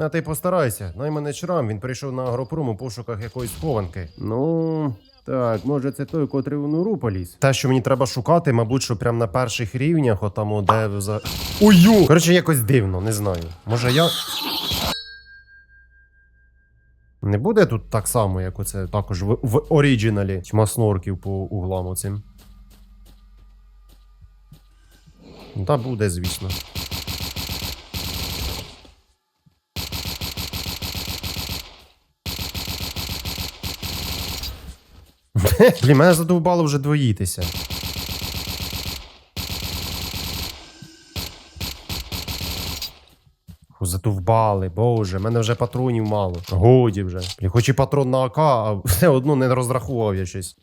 А ти постарайся. Найманець шрам, він прийшов на агропром у пошуках якоїсь хованки. Ну. Так, може це той, котрий у нору поліз. Те, що мені треба шукати, мабуть, що прям на перших рівнях, отам, де за. Ой! Коротше, якось дивно, не знаю. Може я. Не буде тут так само, як оце також в, в оригіналі. Тьма снорків по углам оцим. Та буде, звісно. Блін, мене задовбало вже двоїтися. Фу, Задовбали, боже, мене вже патронів мало. Годі вже. Блін, хоч і патрон на АК, а все одно не розрахував я щось.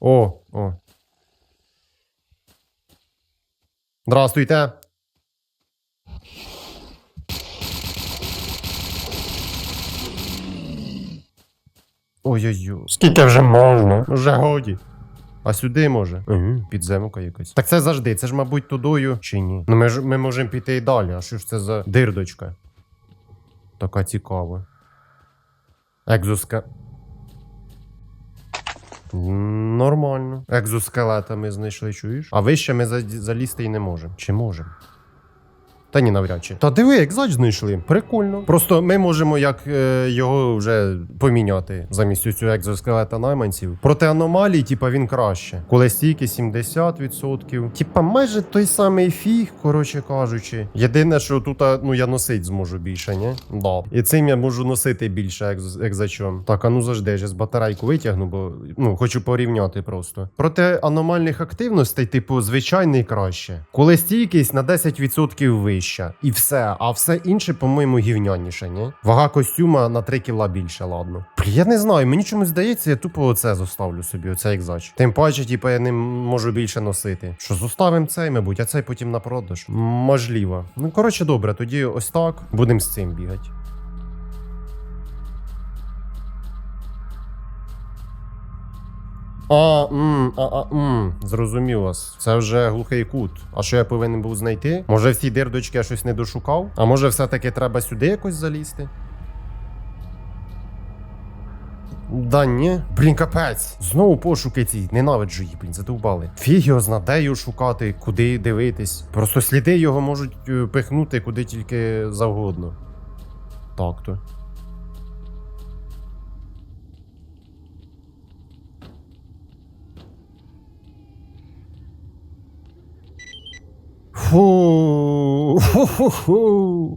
О, о. Здравствуйте. Ой-ой-ой. Скільки вже можна? Вже годі. А сюди може? Угу, підземка якась. Так це завжди, це ж, мабуть, тудою чи ні? Ну ми ж ми можемо піти і далі. А що ж це за дирдочка? Така цікава. Екзоска. Нормально. Екзоскелета ми знайшли, чуєш? А вище ми залізти і не можемо. Чи можемо? Та ні, навряд чи. Та диви, як зач знайшли. Прикольно. Просто ми можемо як е, його вже поміняти замість цього екзоскелета найманців. Проти аномалій, типа, він краще. Коли стійки 70%. Типа, майже той самий фіг, коротше кажучи. Єдине, що тут ну, я носить зможу більше, ні? Да. І цим я можу носити більше екзачом. Так, а ну завжди, я з батарейку витягну, бо ну, хочу порівняти просто. Проти аномальних активностей, типу, звичайний краще. Коли стійкість на 10% вища. І все. А все інше, по-моєму, гівняніше, ні? Вага костюма на 3 кіла більше, ладно. Блін, я не знаю, мені чомусь здається, я тупо оце зоставлю собі, оце екзач. Тим паче, типу, я не можу більше носити. Що зоставимо цей, мабуть, а цей потім на продаж. Можливо. Ну, коротше, добре, тоді ось так. Будемо з цим бігати. А, м, а, а, м, зрозумів. Це вже глухий кут. А що я повинен був знайти? Може в цій дирдочці я щось не дошукав? А може все-таки треба сюди якось залізти? Да ні. Блін, капець. Знову пошуки ці. Ненавиджу їх, блін, задовбали. Фіг його зна, де його шукати, куди дивитись. Просто сліди його можуть е, пихнути куди тільки завгодно. Так то. Фу.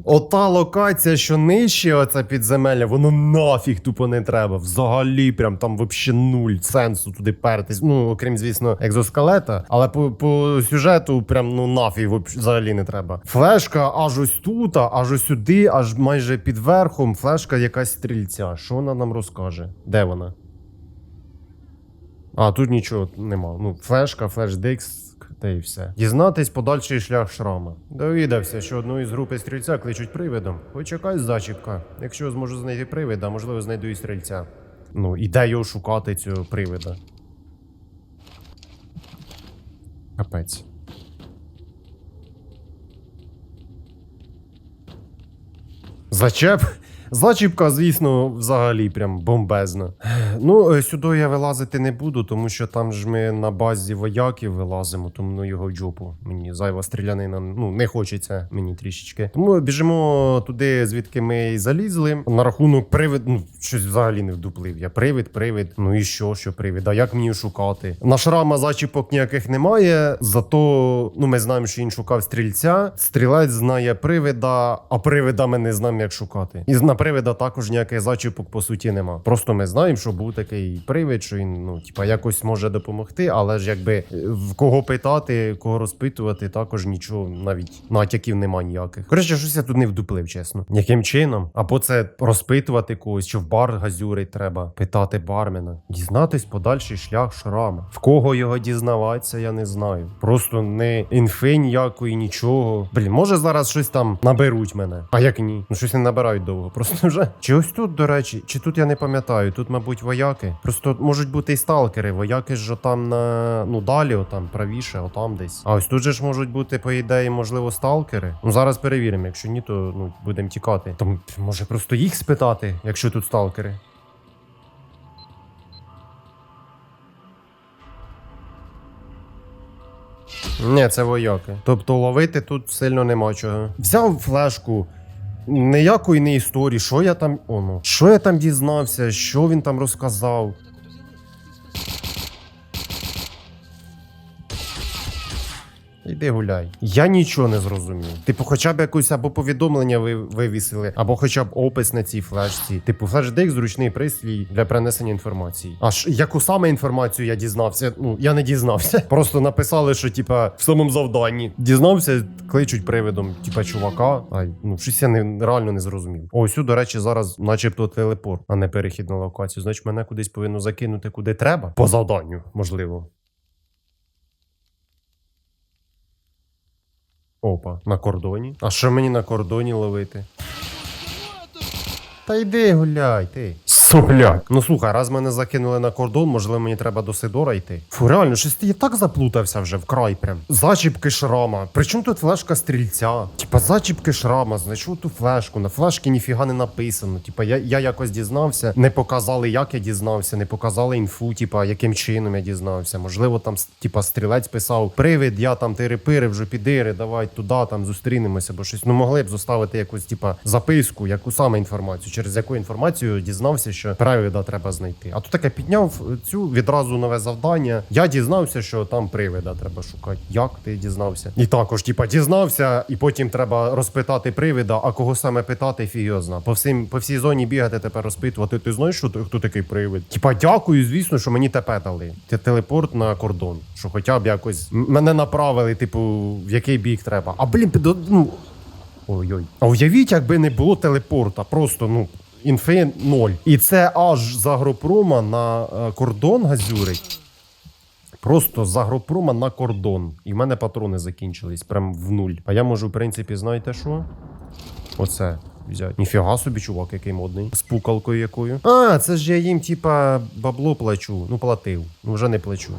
Ота локація, що нижче, оце підземелля, воно нафіг тупо не треба. Взагалі, прям там вообще нуль сенсу туди пертись. Ну, окрім, звісно, екзоскелета. Але по, по сюжету, прям ну нафіг взагалі не треба. Флешка аж ось тут, аж ось сюди, аж майже під верхом. Флешка якась стрільця. Що вона нам розкаже? Де вона? А, тут нічого нема. Ну, флешка, флеш-диск, та й все. Дізнатись подальший шлях шрама. Довідався, що одну із групи стрільця кличуть привидом. Почекай, зачіпка. Якщо зможу знайти привида, можливо, знайду і стрільця. Ну, і де його шукати цього привида? Капець. Зачеп? Зачіпка, звісно, взагалі прям бомбезна. Ну, е, сюди я вилазити не буду, тому що там ж ми на базі вояків вилазимо, тому ну, його джопу. Мені зайва стрілянина ну, не хочеться мені трішечки. Тому біжимо туди, звідки ми і залізли. На рахунок привид, ну, щось взагалі не вдуплив. Я привид, привид. Ну і що, що привид? А як мені шукати? На шрама зачіпок ніяких немає. Зато ну, ми знаємо, що він шукав стрільця. Стрілець знає привида, а привида ми не знаємо, як шукати. І на привида також ніяких зачіпок по суті нема. Просто ми знаємо, що був такий привид, що він ну, типа, якось може допомогти, але ж якби е, в кого питати, кого розпитувати, також нічого, навіть натяків нема ніяких. Коротше, щось я тут не вдуплив, чесно. Яким чином? Або це розпитувати когось, чи в бар газюрить треба, питати бармена, дізнатись подальший шлях шрама. В кого його дізнаватися, я не знаю. Просто не інфи ніякої, нічого. Блін, може зараз щось там наберуть мене. А як ні? Ну щось не набирають довго. Просто просто вже. Чи ось тут, до речі, чи тут я не пам'ятаю, тут, мабуть, вояки. Просто можуть бути і сталкери. Вояки ж там на ну далі, отам правіше, отам десь. А ось тут же ж можуть бути, по ідеї, можливо, сталкери. Ну зараз перевіримо. Якщо ні, то ну будемо тікати. Там може просто їх спитати, якщо тут сталкери. Ні, це вояки. Тобто ловити тут сильно нема чого. Взяв флешку. Ніякої не історії, що я там. О, ну. Що я там дізнався, що він там розказав. Іди гуляй. Я нічого не зрозумів. Типу, хоча б якусь або повідомлення ви вивісили, або хоча б опис на цій флешці. Типу, флешдик зручний пристрій для перенесення інформації. Аж яку саме інформацію я дізнався? Ну я не дізнався. Просто написали, що типа в самому завданні дізнався, кличуть привидом, типа чувака. Ай, ну щось я не реально не зрозумів. Ось, до речі, зараз, начебто, телепорт, а не перехід на локацію. Значить, мене кудись повинно закинути куди треба. По завданню, можливо. Опа, на кордоні. А що мені на кордоні ловити? Та йди гуляй, ти. Согляк. Ну слухай, раз мене закинули на кордон, можливо, мені треба до Сидора йти. Фу, реально, щось я так заплутався вже вкрай прям. Зачіпки шрама. Причому тут флешка стрільця? Типа зачіпки шрама, знайшов ту флешку. На флешці ніфіга не написано. Типа я, я якось дізнався, не показали, як я дізнався, не показали інфу, типа яким чином я дізнався. Можливо, там типа стрілець писав: Привид, я там тири-пири, вже підири, давай туди там зустрінемося, бо щось. Ну могли б зоставити якусь, типа, записку, яку саме інформацію, через яку інформацію дізнався, що привида треба знайти. А тут таке підняв цю відразу нове завдання. Я дізнався, що там привида треба шукати. Як ти дізнався? І також, типа, дізнався, і потім треба розпитати привида, а кого саме питати, фіг. По всім по всій зоні бігати тепер розпитувати. Ти знаєш, що хто такий привид? Типа, дякую, звісно, що мені ТП дали. Це телепорт на кордон. Що хоча б якось мене направили, типу, в який бік треба. А блін, ну. Ой-ой. А уявіть, якби не було телепорта, просто ну. Інфи ноль. І це аж з агропрома на е, кордон газюрить. Просто з агропрома на кордон. І в мене патрони закінчились прям в нуль. А я можу, в принципі, знаєте що? Оце взяти. Ніфіга собі, чувак, який модний. З пукалкою якою. А, це ж я їм, типа, бабло плачу. Ну, платив. Ну, вже не плачу.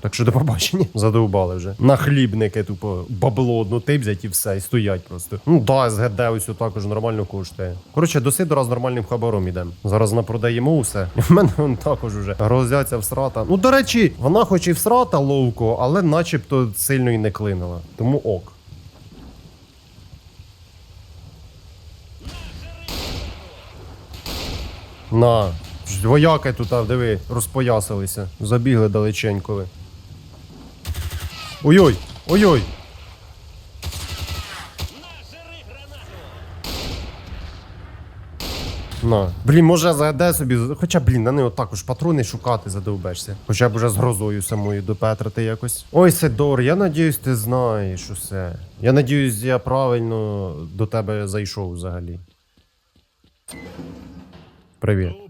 Так що до побачення. Задовбали вже. На хлібники, тупо, бабло одну ти взять і все, і стоять просто. Ну да, СГД ось також нормально коштує. Коротше, до Сидора з нормальним хабаром ідемо. Зараз напродаємо усе. У мене вон також уже розяться всрата. Ну, до речі, вона хоч і всрата ловко, але начебто сильно і не клинила. Тому ок. На. Вояки тут, а, диви, розпоясалися. Забігли далеченько ви. Ой-ой! Ой-ой! На. Блін, може загадай собі. Хоча, блін, на не отак уж патрони шукати задовбешся. Хоча б уже з грозою самою допетрити якось. Ой, Сидор, я надіюсь, ти знаєш усе. Я надіюсь, я правильно до тебе зайшов взагалі. Привіт.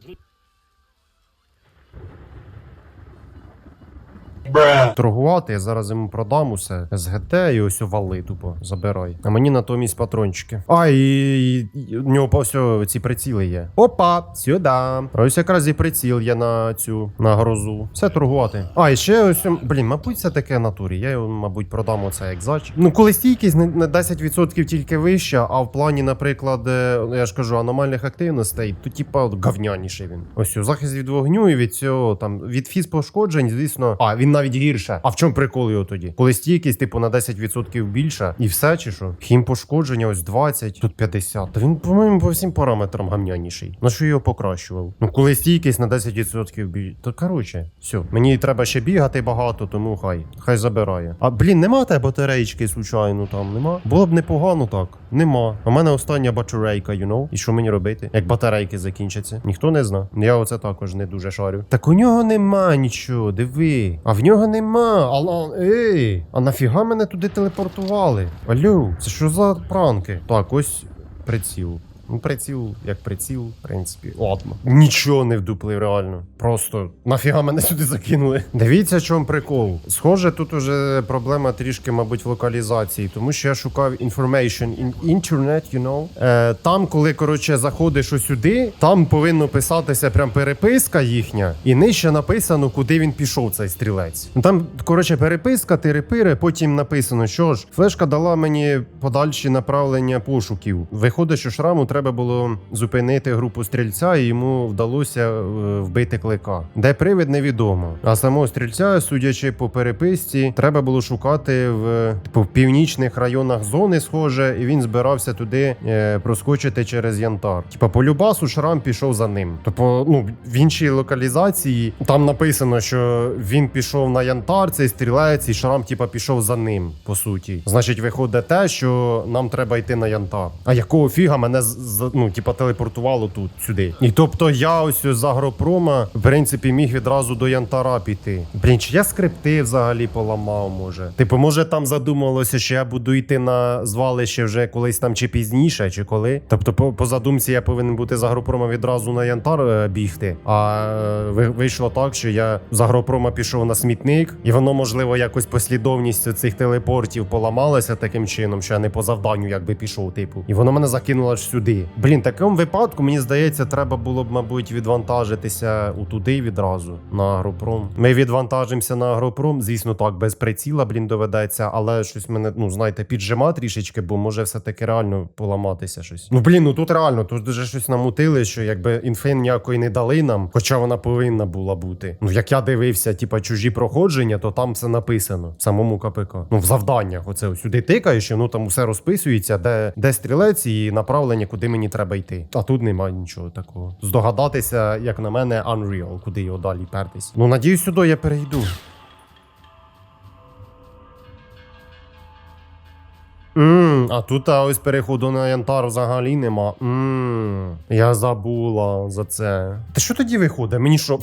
Торгувати, я зараз йому продам усе. СГТ і ось вали тупо забирай. А мені натомість патрончики. А, і, і, і у нього ось ці приціли є. Опа, сюди. Ось якраз і приціл є на цю на грозу. Все торгувати. А, і ще ось, блін, мабуть, це таке натурі. Я його, мабуть, продам оце як зач. Ну, коли стійкість на 10% тільки вища, а в плані, наприклад, е, я ж кажу, аномальних активностей, то типа говняніший він. Ось о, захист від вогню і від цього там від фіз пошкоджень, звісно. А він навіть гірше. А в чому прикол його тоді? Коли стійкість, типу, на 10% більша, і все чи що? Хім пошкодження, ось 20, тут 50. Та він, по-моєму, по всім параметрам гамняніший. На що його покращував? Ну, коли стійкість на 10% більше. То коротше, все. Мені треба ще бігати багато, тому хай. Хай забирає. А блін, нема тебе батареїчки, случайно там, нема? Було б непогано так. Нема. У мене остання батарейка, you know? І що мені робити? Як батарейки закінчаться? Ніхто не зна. Я оце також не дуже шарю. Так у нього нема нічого, диви. А в нього нема. Алло, ей. А нафіга мене туди телепортували? Алло, це що за пранки? Так, ось приціл. Ну, приціл, як приціл, в принципі. Ладно. Нічого не вдуплив, реально. Просто нафіга мене сюди закинули. Дивіться, чому прикол. Схоже, тут уже проблема трішки, мабуть, в локалізації, тому що я шукав information in internet, you know. Е, там, коли коротше заходиш ось сюди, там повинно писатися прям переписка їхня, і нижче написано, куди він пішов, цей стрілець. Ну, Там, коротше, переписка, тири-пири, потім написано, що ж, флешка дала мені подальші направлення пошуків. Виходить, що шраму треба було зупинити групу стрільця, і йому вдалося е, вбити клика. Де привид невідомо. А самого стрільця, судячи по переписці, треба було шукати в типу, північних районах зони, схоже, і він збирався туди е, проскочити через янтар. Типа по любасу шрам пішов за ним. Тобто, ну в іншій локалізації там написано, що він пішов на янтар, цей стрілець, і шрам, типа, пішов за ним. По суті, значить, виходить те, що нам треба йти на янтар. А якого фіга мене ну, типа, телепортувало тут сюди? І тобто я ось з агропрома, в принципі, міг відразу до янтара піти. Блін, чи я скрипти взагалі поламав, може? Типу, може там задумалося, що я буду йти на звалище вже колись там чи пізніше, чи коли. Тобто, по, по задумці я повинен бути з агропрома відразу на янтар е, бігти. А е, вийшло так, що я з агропрома пішов на смітник, і воно, можливо, якось послідовність цих телепортів поламалася таким чином, що я не по завданню якби пішов, типу. І воно мене закинуло сюди. Блін, такому випадку, мені здається, треба було б, мабуть, відвантажитися туди відразу на агропром. Ми відвантажимося на агропром. Звісно, так, без приціла, блін, доведеться, але щось мене, ну знаєте, піджима трішечки, бо може все-таки реально поламатися щось. Ну блін, ну тут реально, тут вже щось намутили, що якби інфи ніякої не дали нам, хоча вона повинна була бути. Ну як я дивився, типа чужі проходження, то там все написано в самому КПК. Ну в завданнях, оце сюди тикаєш, ну там усе розписується, де, де стрілець і направлення, куди мені треба йти. А тут немає нічого такого. Здогадатися, як на мене, Unreal, куди його далі пертись. Ну надіюсь, сюди я перейду. Мм, а тут а ось переходу на янтар взагалі нема. Ммм. я забула за це. Та що тоді виходить? Мені що?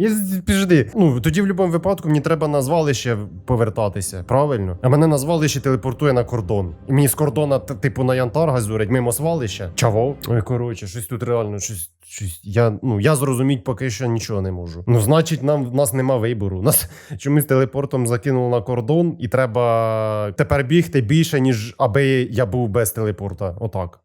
Я з- підожди. Ну тоді в будь-якому випадку мені треба на звалище повертатися, правильно? А мене на звалище телепортує на кордон. І мені з кордона, типу, на янтар газурять мимо звалища. Чаво? Ой, коротше, щось тут реально, щось. Щось я ну я зрозуміть поки що нічого не можу. Ну, значить, нам в нас нема вибору. Нас чомусь телепортом закинули на кордон, і треба тепер бігти більше, ніж аби я був без телепорта. Отак.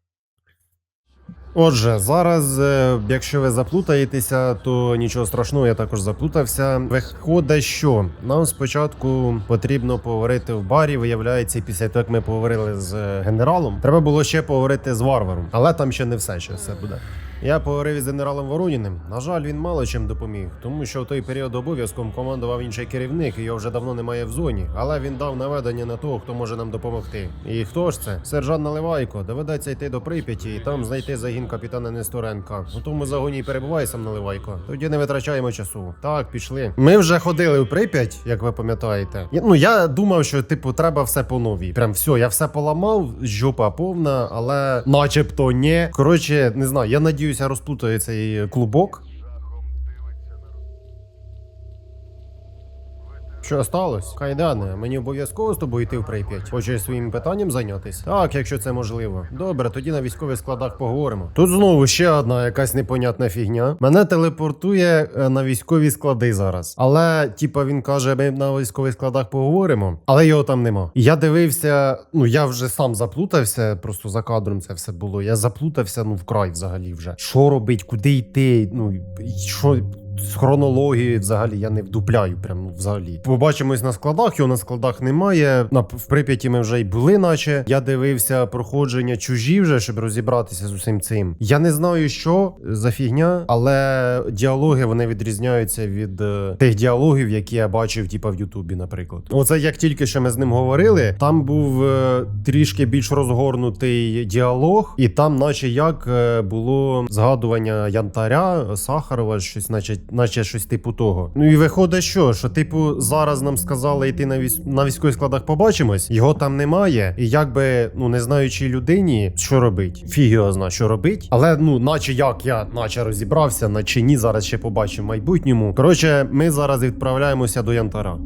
Отже, зараз, е, якщо ви заплутаєтеся, то нічого страшного, я також заплутався. Виходить, що нам спочатку потрібно поговорити в барі. Виявляється, після того, як ми поговорили з е, генералом, треба було ще поговорити з варваром, але там ще не все, що все буде. Я поговорив із генералом Вороніним. На жаль, він мало чим допоміг, тому що в той період обов'язком командував інший керівник, і його вже давно немає в зоні. Але він дав наведення на того, хто може нам допомогти. І хто ж це? Сержант Наливайко. Доведеться йти до Прип'яті і там знайти загін капітана Несторенка. У тому загоні і перебуває сам Наливайко. Тоді не витрачаємо часу. Так, пішли. Ми вже ходили в Прип'ять, як ви пам'ятаєте. Ну я думав, що типу треба все по новій. Прям все, я все поламав, жопа повна, але начебто ні. Коротше, не знаю, я надіюся, розплутає цей клубок. Що сталося? Кайдане, мені обов'язково з тобою йти в Прип'ять. Хочеш своїм питанням зайнятися? Так, якщо це можливо. Добре, тоді на військових складах поговоримо. Тут знову ще одна якась непонятна фігня. Мене телепортує е, на військові склади зараз. Але, типа, він каже, ми на військових складах поговоримо, але його там нема. Я дивився, ну я вже сам заплутався, просто за кадром це все було. Я заплутався, ну вкрай взагалі вже. Що робить, куди йти? Ну що. З хронологією взагалі я не вдупляю, прям ну, взагалі. Побачимось на складах, його на складах немає. На в Прип'яті ми вже й були, наче. Я дивився проходження чужі вже, щоб розібратися з усім цим. Я не знаю, що за фігня, але діалоги вони відрізняються від е, тих діалогів, які я бачив, типа в Ютубі, наприклад. Оце як тільки що ми з ним говорили, там був е, трішки більш розгорнутий діалог, і там, наче як е, було згадування Янтаря, Сахарова, щось, наче, наче щось типу того. Ну і виходить, що, що типу, зараз нам сказали йти на військ... на військових складах, побачимось, його там немає. І якби ну не знаючи людині, що робить, фіг зна, що робить. Але ну, наче як я наче розібрався, наче ні, зараз ще побачимо в майбутньому. Коротше, ми зараз відправляємося до Янтара.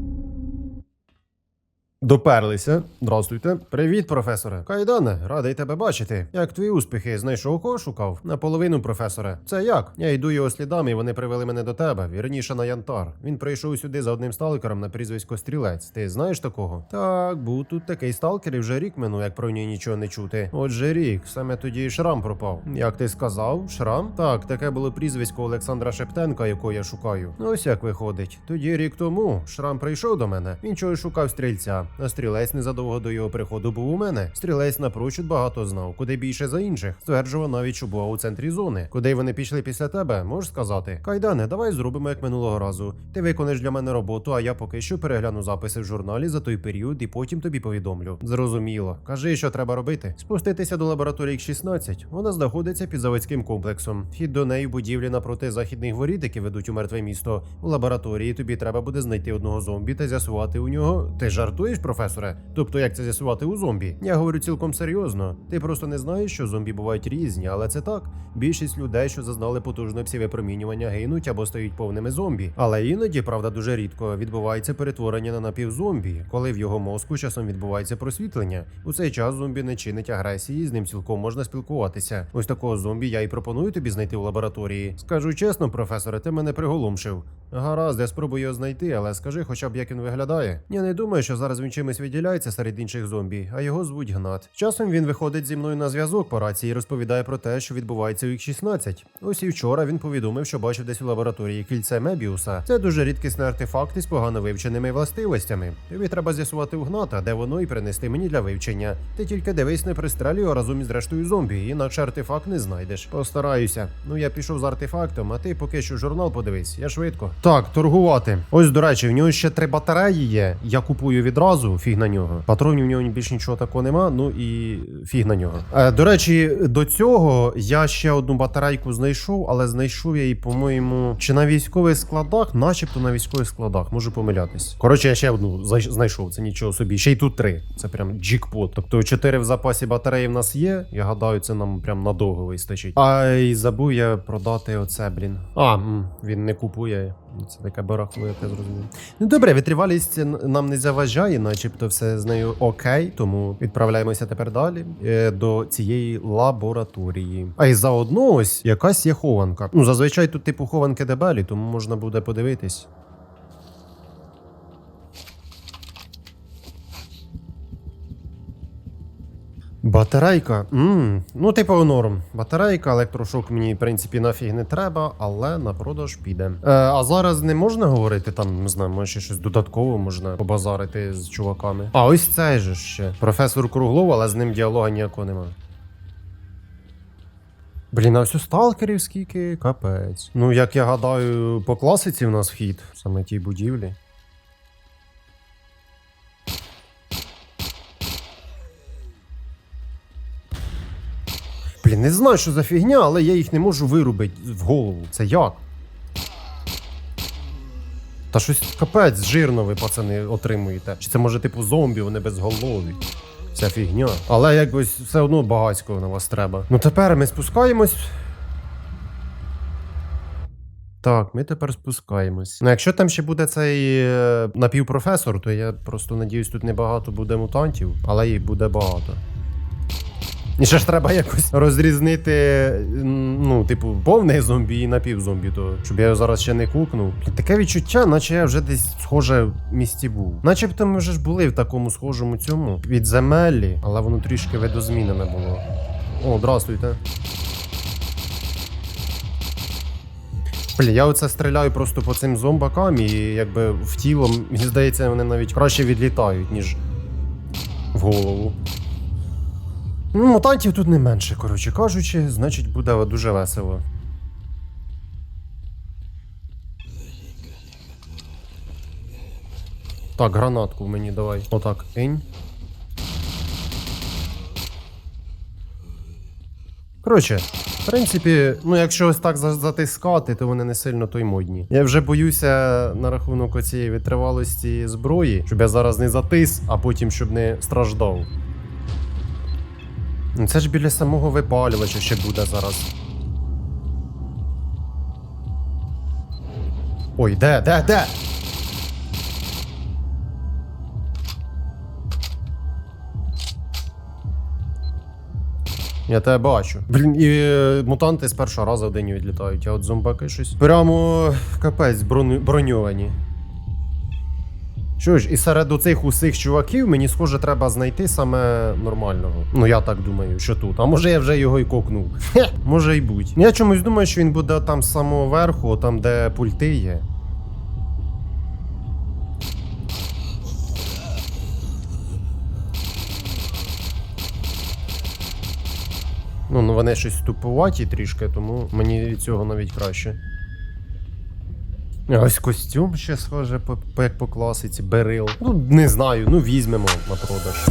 Доперлися. Здрастуйте. Привіт, професоре. Кайдане, радий тебе бачити. Як твої успіхи? Знайшов кого шукав? Наполовину, професоре. Це як? Я йду його слідами, і вони привели мене до тебе. Вірніше на Янтар. Він прийшов сюди за одним сталкером на прізвисько Стрілець. Ти знаєш такого? Так, був тут такий сталкер, і вже рік минув, як про нього нічого не чути. Отже, рік. Саме тоді і шрам пропав. Як ти сказав, шрам? Так, таке було прізвисько Олександра Шептенка, якого я шукаю. Ось як виходить. Тоді рік тому шрам прийшов до мене. Він чогось шукав стрільця. А стрілець незадовго до його приходу був у мене. Стрілець напрочуд багато знав, куди більше за інших. Стверджував навіть, що був у центрі зони. Куди вони пішли після тебе, можеш сказати? Кайдане, давай зробимо як минулого разу. Ти виконаєш для мене роботу, а я поки що перегляну записи в журналі за той період і потім тобі повідомлю. Зрозуміло. Кажи, що треба робити. Спуститися до лабораторії X16. Вона знаходиться під заводським комплексом. Вхід до неї будівлі напроти західних воріт, які ведуть у мертве місто. У лабораторії тобі треба буде знайти одного зомбі та з'ясувати у нього. Ти жартуєш, професоре? Тобто, як це з'ясувати у зомбі? Я говорю цілком серйозно. Ти просто не знаєш, що зомбі бувають різні, але це так. Більшість людей, що зазнали потужного псівипромінювання, гинуть або стають повними зомбі. Але іноді, правда, дуже рідко відбувається перетворення на напівзомбі, коли в його мозку часом відбувається просвітлення. У цей час зомбі не чинить агресії, з ним цілком можна спілкуватися. Ось такого зомбі я і пропоную тобі знайти у лабораторії. Скажу чесно, професоре, ти мене приголомшив. Гаразд, я спробую його знайти, але скажи хоча б як він виглядає. Я не думаю, що зараз він чимось виділяється серед інших зомбі, а його звуть Гнат. Часом він виходить зі мною на зв'язок по рації і розповідає про те, що відбувається у X16. Ось і вчора він повідомив, що бачив десь у лабораторії кільце Мебіуса. Це дуже рідкісний артефакт із погано вивченими властивостями. Тобі треба з'ясувати у Гната, де воно і принести мені для вивчення. Ти тільки дивись, не пристрелюй разом із рештою зомбі, інакше артефакт не знайдеш. Постараюся. Ну я пішов з артефактом, а ти поки що журнал подивись, я швидко. Так, торгувати. Ось, до речі, в нього ще три батареї є. Я купую відразу, фіг на нього. Патронів в нього більш нічого такого нема, ну і фіг на нього. Е, до речі, до цього я ще одну батарейку знайшов, але знайшов я її, по-моєму, чи на військових складах, начебто на військових складах, можу помилятись. Коротше, я ще одну знайшов, це нічого собі. Ще й тут три. Це прям джікпот. Тобто чотири в запасі батареї в нас є. Я гадаю, це нам прям надовго вистачить. А й забув я продати оце, блін. А, він не купує. Це таке барахло, я зрозумів. Ну добре, витривалість нам не заважає, начебто все з нею окей, тому відправляємося тепер далі е, до цієї лабораторії. А й заодно ось якась є хованка. Ну, зазвичай тут типу хованки дебелі, тому можна буде подивитись. Батарейка. Мм, ну, типу, норм. Батарейка, електрошок мені, в принципі, нафіг не треба, але на продаж піде. Е, а зараз не можна говорити там, не знаю, може щось додатково можна побазарити з чуваками. А ось цей же ще. Професор Круглов, але з ним діалога ніякого немає. Блін, а все сталкерів скільки, капець. Ну, як я гадаю, по класиці в нас вхід, саме тій будівлі. Блін, не знаю, що за фігня, але я їх не можу вирубити в голову. Це як? Та щось капець жирно ви, пацани, отримуєте. Чи це може типу зомбі, вони безголові? Ця фігня. Але якось все одно багатського на вас треба. Ну тепер ми спускаємось. Так, ми тепер спускаємось. Ну, якщо там ще буде цей е, напівпрофесор, то я просто надіюсь, тут небагато буде мутантів, але їх буде багато. І ще ж треба якось розрізнити, ну, типу, повний зомбі і напівзомбі, то щоб я його зараз ще не кукнув. Таке відчуття, наче я вже десь схоже в місті був. Начебто ми вже ж були в такому схожому цьому підземеллі, але воно трішки видозмінене було. О, здравствуйте. Блін, я оце стріляю просто по цим зомбакам і якби в тіло, мені здається, вони навіть краще відлітають, ніж в голову. Ну, мутантів тут не менше, коротше кажучи, значить буде дуже весело. Так, гранатку мені давай. Отак. Інь. Коротше, в принципі, ну якщо ось так за- затискати, то вони не сильно то й модні. Я вже боюся на рахунок оцієї витривалості зброї, щоб я зараз не затис, а потім щоб не страждав. Ну, це ж біля самого випалювача ще буде зараз. Ой, де, де, де? Я тебе бачу. Блін, і е, мутанти з першого разу в день відлітають, а от зомбаки щось. Прямо капець броню... броньовані. Що ж, і серед оцих усіх чуваків мені схоже треба знайти саме нормального. Ну я так думаю, що тут. А може я вже його і кокнув. Хе, може й будь. Я чомусь думаю, що він буде там з самого верху, там де пульти є. Ну, ну вони щось тупуваті трішки, тому мені від цього навіть краще. Ось костюм ще схоже, по, по, як по класиці, берил. Ну, не знаю, ну візьмемо на продаж.